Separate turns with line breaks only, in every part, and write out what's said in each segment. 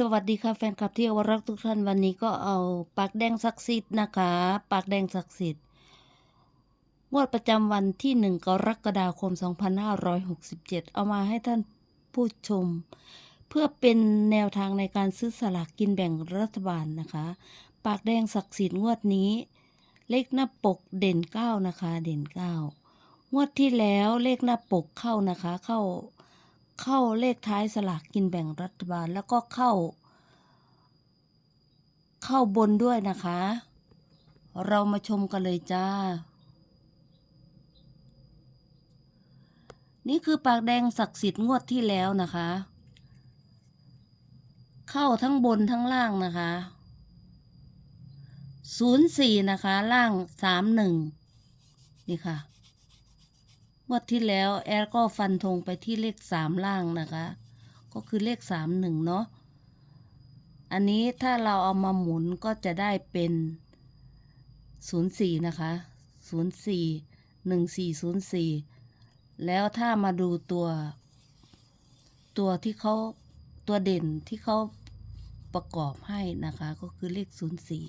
สวัสดีค่ะแฟนคลับที่รักทุกท่านวันนี้ก็เอาปากแดงศักดิ์สิทธิ์นะคะปากแดงศักดิ์สิทธิ์งวดประจำวันที่หนึ่งกรกฎาคม 2567 เอามาให้ท่านผู้ชม เพื่อเป็นแนวทางในการซื้อสลากกินแบ่งรัฐบาลนะคะ ปากแดงศักดิ์สิทธิ์งวดนี้ เลขหน้าปกเด่นเก้านะคะ เด่นเก้างวดที่แล้วเลขหน้าปกเข้านะคะเข้า เข้าเลขท้ายสลากกินแบ่งรัฐบาล แล้วก็เข้า เข้าบนด้วยนะคะ เรามาชมกันเลยจ้า นี่คือปากแดงศักดิ์สิทธิ์งวดที่แล้วนะคะ เข้าทั้งบนทั้งล่างนะคะศูนย์สี่นะคะ ล่างสามหนึ่งนี่ค่ะ งวดที่แล้วแอร์ก็ฟันธงไปที่เลขสามล่างนะคะ ก็คือเลขสามหนึ่งเนาะ อันนี้ถ้าเราเอามาหมุนก็จะได้เป็นศูนย์สี่นะคะศูนย์สี่หนึ่งสี่ศูนย์สี่แล้วถ้ามาดูตัว ตัวที่เขาตัวเด่นที่เขาประกอบให้นะคะ ก็คือเลขศูนย์สี่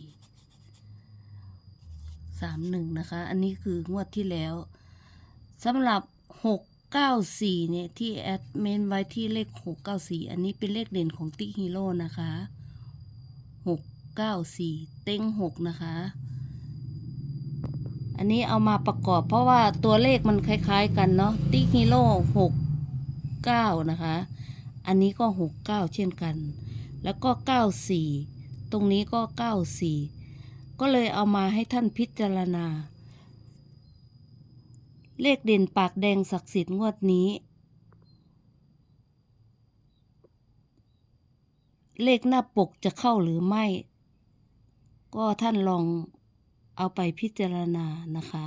สามหนึ่งนะคะ อันนี้คืองวดที่แล้ว สำหรับ 694 เนี่ย ที่แอดเมนไว้ที่เลข 694 อันนี้เป็นเลขเด่นของติ๊กฮีโร่นะคะ 694 เต็ง 6 นะคะ อันนี้เอามาประกอบเพราะว่าตัวเลขมันคล้ายๆกันเนาะติ๊กฮีโร่69 นะคะ อันนี้ก็ 69 เช่นกัน แล้วก็ 94 ตรงนี้ก็ 94 ก็เลยเอามาให้ท่านพิจารณา เลขเด่นปากแดงศักดิ์สิทธิ์งวดนี้ เลขหน้าปกจะเข้าหรือไม่ ก็ท่านลองเอาไปพิจารณานะคะ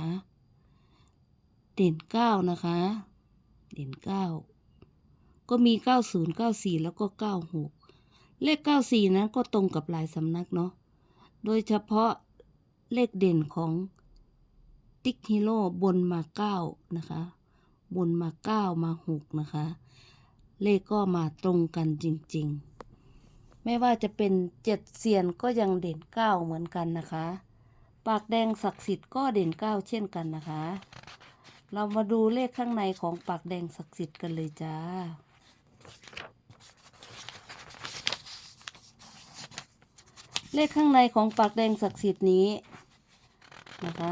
เด่นเก้านะคะ เด่นเก้าก็มีเก้าศูนย์เก้าสี่แล้วก็เก้าหกเลขเก้าสี่นั้นก็ตรงกับหลายสำนักเนาะ โดยเฉพาะเลขเด่นของ ติ๊กฮีโร่บนมาเก้านะคะ บนมาเก้ามาหกนะคะ เลขก็มาตรงกันจริงๆ ไม่ว่าจะเป็นเจ็ดเซียนก็ยังเด่นเก้าเหมือนกันนะคะ ปากแดงศักดิ์สิทธิ์ก็เด่นเก้าเช่นกันนะคะ เรามาดูเลขข้างในของปากแดงศักดิ์สิทธิ์กันเลยจ้าเลขข้างในของปากแดงศักดิ์สิทธิ์นี้นะคะ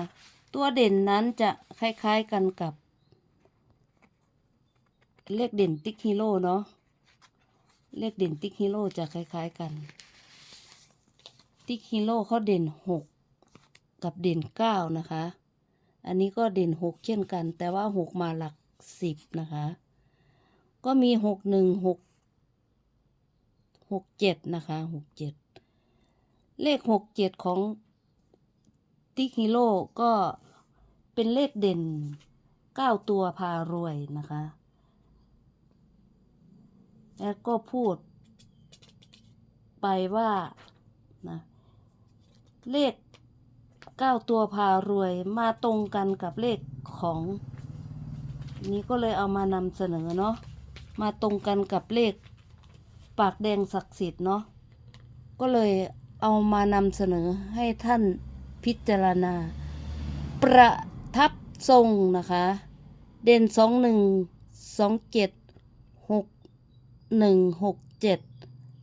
ตัวเด่นนั้นจะคล้ายๆกันกับ เลขเด่นติ๊กฮีโร่เนาะ เลขเด่นติ๊กฮีโร่จะคล้ายๆกัน ติ๊กฮีโร่เขาเด่นหกกับเด่นเก้านะคะ อันนี้ก็เด่นหกเช่นกัน แต่ว่าหกมาหลักสิบนะคะ ก็มีหกหนึ่งหกหกเจ็ดนะคะหกเจ็ดเลขหกเจ็ดของ ติ๊กฮีโร่ก็เป็นเลขเด่นเก้าตัวพารวยนะคะแล้วก็พูดไปว่านะเลขเก้าตัวพารวยมาตรงกันกับเลขของ นี้ก็เลยเอามานำเสนอเนาะมาตรงกันกับเลขปากแดงศักดิ์สิทธิ์เนาะก็เลยเอามานำเสนอให้ท่าน พิจารณา ประทับทรงนะคะ เด่นสองหนึ่งสองเจ็ดหกหนึ่งหกเจ็ด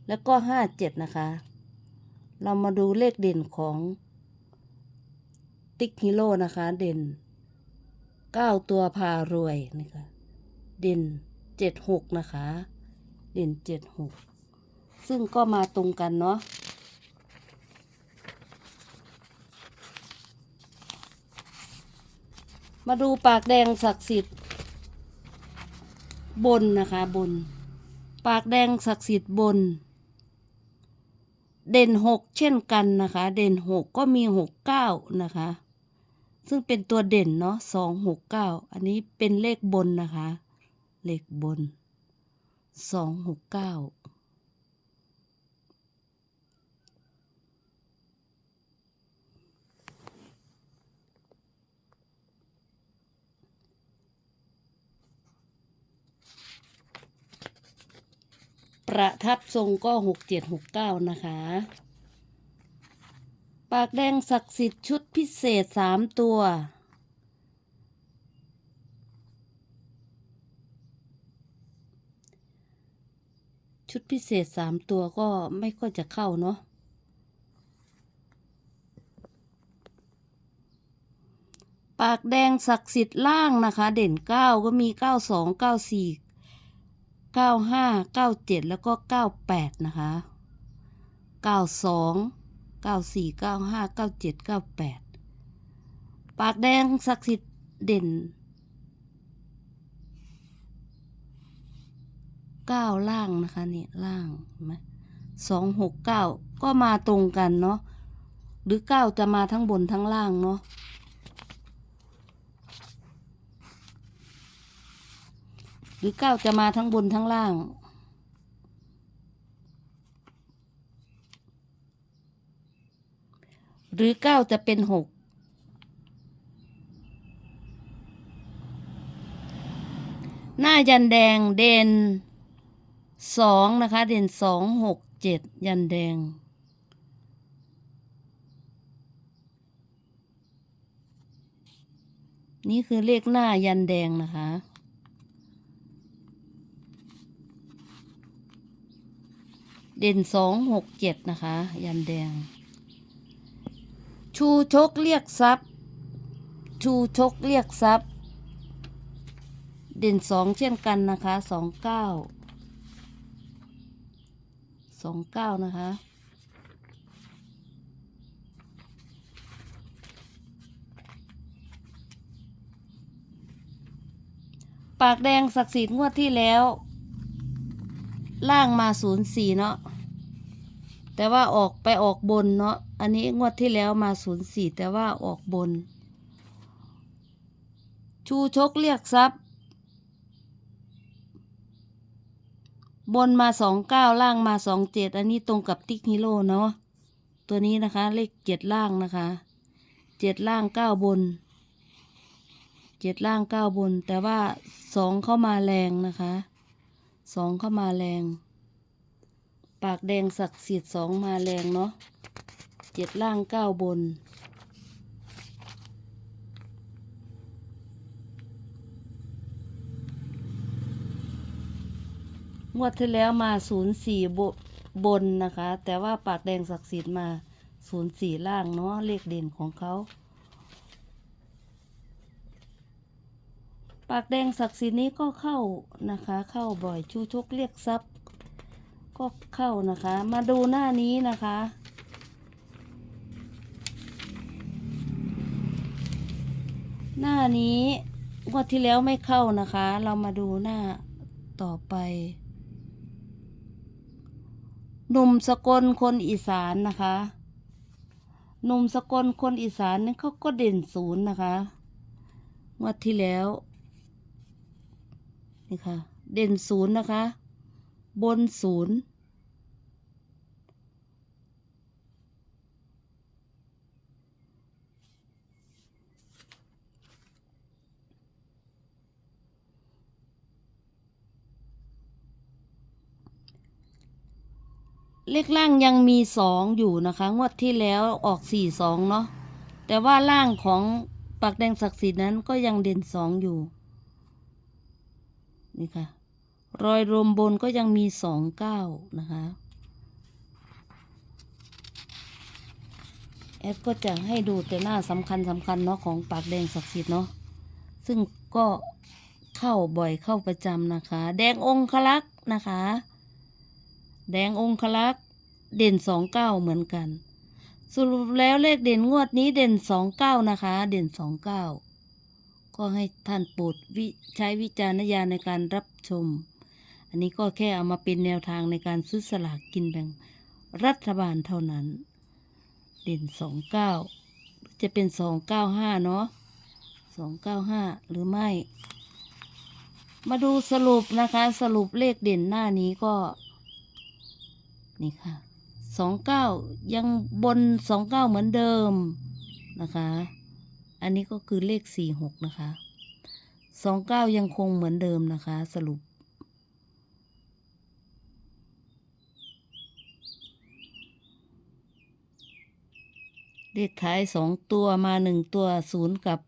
แล้วก็ห้าเจ็ดนะคะ เรามาดูเลขเด่นของติ๊กฮีโร่นะคะ เด่นเก้าตัวพารวยนะคะเด่นเจ็ดหกนะคะ เด่นเจ็ดหกซึ่งก็มาตรงกันเนาะ มาดูปากแดงศักดิ์สิทธิ์ บนนะคะบน ปากแดงศักดิ์สิทธิ์บน เด่นหกเช่นกันนะคะ เด่นหกก็มีหกเก้านะคะ ซึ่งเป็นตัวเด่นเนาะสองหกเก้าอันนี้เป็นเลขบนนะคะ เลขบนสองหกเก้า ประทับทรงก็หกเจ็ดหกเก้านะคะ ปากแดงศักดิ์สิทธิ์ชุดพิเศษสามตัว ชุดพิเศษสามตัวก็ไม่ค่อยจะเข้าเนาะปากแดงศักดิ์สิทธิ์ล่างนะคะ เด่นเก้าก็มีเก้าสองเก้าสี่ เก้าห้าเก้าเจ็ดแล้วก็เก้าแปดนะคะเก้าสองเก้าสี่เก้าห้าเก้าเจ็ดเก้าแปดปากแดงศักดิ์สิทธิ์เด่นเก้าล่างนะคะเนี่ยล่างเห็นไหมสองหกเก้าก็มาตรงกันเนาะหรือเก้าจะมาทั้งบนทั้งล่างเนาะ หรือเก้าจะมาทั้งบนทั้งล่าง หรือเก้าจะเป็นหกหน้ายันแดงเด่นสองนะคะ เด่นสองหกเจ็ดยันแดงนี่คือเลขหน้ายันแดงนะคะ เด่นสองหกเจ็ดนะคะ ยันแดง ชูชกเรียกทรัพย์ ชูชกเรียกทรัพย์ เด่นสองเช่นกันนะคะสองเก้าสองเก้านะคะปากแดงศักดิ์สิทธิ์งวดที่แล้ว ล่างมาศูนย์สี่เนาะแต่ว่าออกไปออกบนเนาะอันนี้งวดที่แล้วมาศูนย์สี่แต่ว่าออกบน ชูชกเรียกทรัพย์ บนมาสองเก้าล่างมาสองเจ็ดอันนี้ตรงกับติ๊กฮิโร่เนาะตัวนี้นะคะ เลขเจ็ดล่างนะคะเจ็ดล่างเก้าบนเจ็ดล่างเก้าบน แต่ว่าสองเข้ามาแรงนะคะ สองเข้ามาแรง ปากแดงศักดิ์สิทธิ์สองมาแรงเนาะเจ็ดล่างเก้าบน งวดที่แล้วมาศูนย์สี่บนนะคะ แต่ว่าปากแดงศักดิ์สิทธิ์มาศูนย์สี่ล่างเนาะเลขเด่นของเขา ปากแดงศักดิ์สิทธิ์นี้ก็เข้านะคะ เข้าบ่อยชูชกเรียกทรัพย์ ก็เข้านะคะ มาดูหน้านี้นะคะ หน้านี้งวดที่แล้วไม่เข้านะคะ เรามาดูหน้าต่อไป หนุ่มสกลคนอีสานนะคะหนุ่มสกลคนอีสานนี่เขาก็เด่นศูนย์นะคะงวดที่แล้ว นี่ค่ะ เด่นศูนย์นะคะ บนศูนย์เลขล่างยังมีสองอยู่นะคะ งวดที่แล้วออกสี่สองเนาะแต่ว่าล่างของปากแดงศักดิ์สิทธิ์นั้นก็ยังเด่นสองอยู่ นี่ค่ะ รอยรวมบนก็ยังมีสองเก้านะคะแอดก็จะให้ดูแต่หน้าสำคัญสำคัญเนาะของปากแดงศักดิ์สิทธิ์เนาะซึ่งก็เข้าบ่อยเข้าประจำนะคะ แดงองคลักษ์นะคะ แดงองคลักษ์เด่นสองเก้าเหมือนกัน สรุปแล้วเลขเด่นงวดนี้เด่นสองเก้านะคะ เด่นสองเก้า ก็ให้ท่านโปรดวิใช้วิจารณญาณในการรับชม อันนี้ก็แค่เอามาเป็นแนวทางในการซื้อสลากกินแบ่งรัฐบาลเท่านั้น เด่นสองเก้าจะเป็นสองเก้าห้าเนาะสองเก้าห้าหรือไม่ มาดูสรุปนะคะสรุปเลขเด่นหน้านี้ก็ นี่ค่ะสองเก้ายังบนสองเก้าเหมือนเดิมนะคะ อันนี้ก็คือเลขสี่หกนะคะสองเก้ายังคงเหมือนเดิมนะคะ สรุป เลขท้ายสองตัวมาหนึ่งตัวศูนย์กับ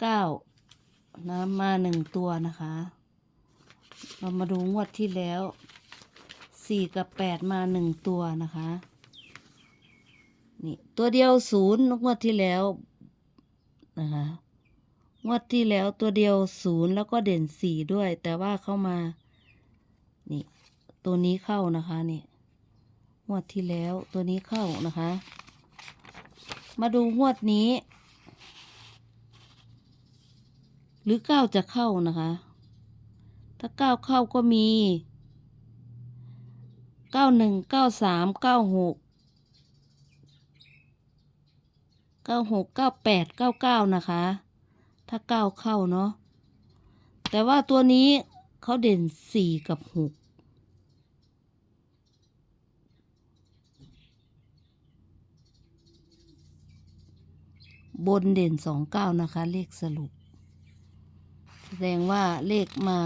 เก้านะมาหนึ่งตัวนะคะ เรามาดูงวดที่แล้วสี่กับแปดมาหนึ่งตัวนะคะ นี่ ตัวเดียวศูนย์งวดที่แล้ว นะคะ งวดที่แล้วตัวเดียวศูนย์แล้วก็เด่นสี่ด้วย แต่ว่าเข้ามา นี่ ตัวนี้เข้านะคะนี่งวดที่แล้วตัวนี้เข้านะคะ มาดูงวดนี้ หรือเก้าจะเข้านะคะ ถ้าเก้าเข้าก็มีเก้าหนึ่งเก้าสามเก้าหก เก้าหกเก้าแปดเก้าเก้านะคะ ถ้าเก้าเข้าเนาะแต่ว่าตัวนี้เขาเด่นสี่กับหกบนเด่นสองเก้านะคะ เลขสรุป แสดงว่าเลขมา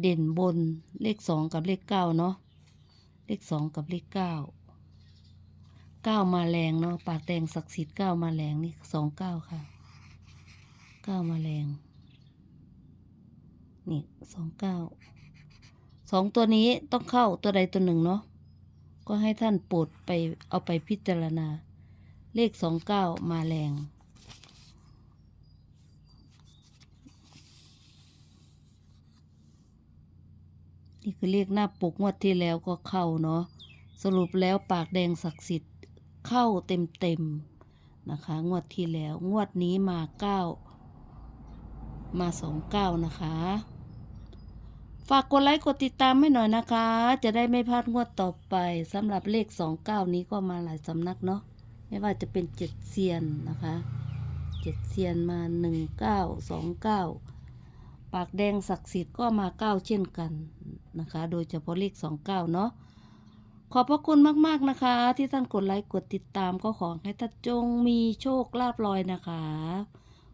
เด่นบนเลขสองกับเลขเก้าเนาะเลขสองกับเลขเก้า ก้ามาแรงเนาะปากแดงศักดิ์สิทธิ์เก้ามาแรงนี่สองเก้าค่ะเก้ามาแรงนี่สองเก้าสองตัวนี้ต้องเข้าตัวใดตัวหนึ่งเนาะก็ให้ท่านโปรดไปเอาไปพิจารณา เลขสองเก้ามาแรงนี่คือเลขหน้าปกงวดที่แล้วก็เข้าเนาะสรุปแล้วปากแดงศักดิ์สิทธิ์ เข้าเต็มเต็มๆนะคะ งวดที่แล้ว งวดนี้มาเก้ามาสองเก้านะคะ ฝากกดไลค์กดติดตามให้หน่อยนะคะ จะได้ไม่พลาดงวดต่อไปสำหรับเลขสองเก้านี้ก็มาหลายสำนักเนาะไม่ว่าจะเป็นเจ็ดเซียนนะคะเจ็ดเซียนมาหนึ่งเก้าสองเก้าปากแดงศักดิ์สิทธิ์ก็มาเก้าเช่นกันนะคะ โดยเฉพาะเลขสองเก้าเนาะ ขอบพระคุณมาก ๆ นะคะ ที่ท่านกดไลค์กดติดตามก็ขอให้ท่านจงมีโชคลาภลอยนะคะ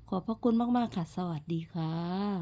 ขอบพระคุณมาก ๆ ค่ะ สวัสดีค่ะ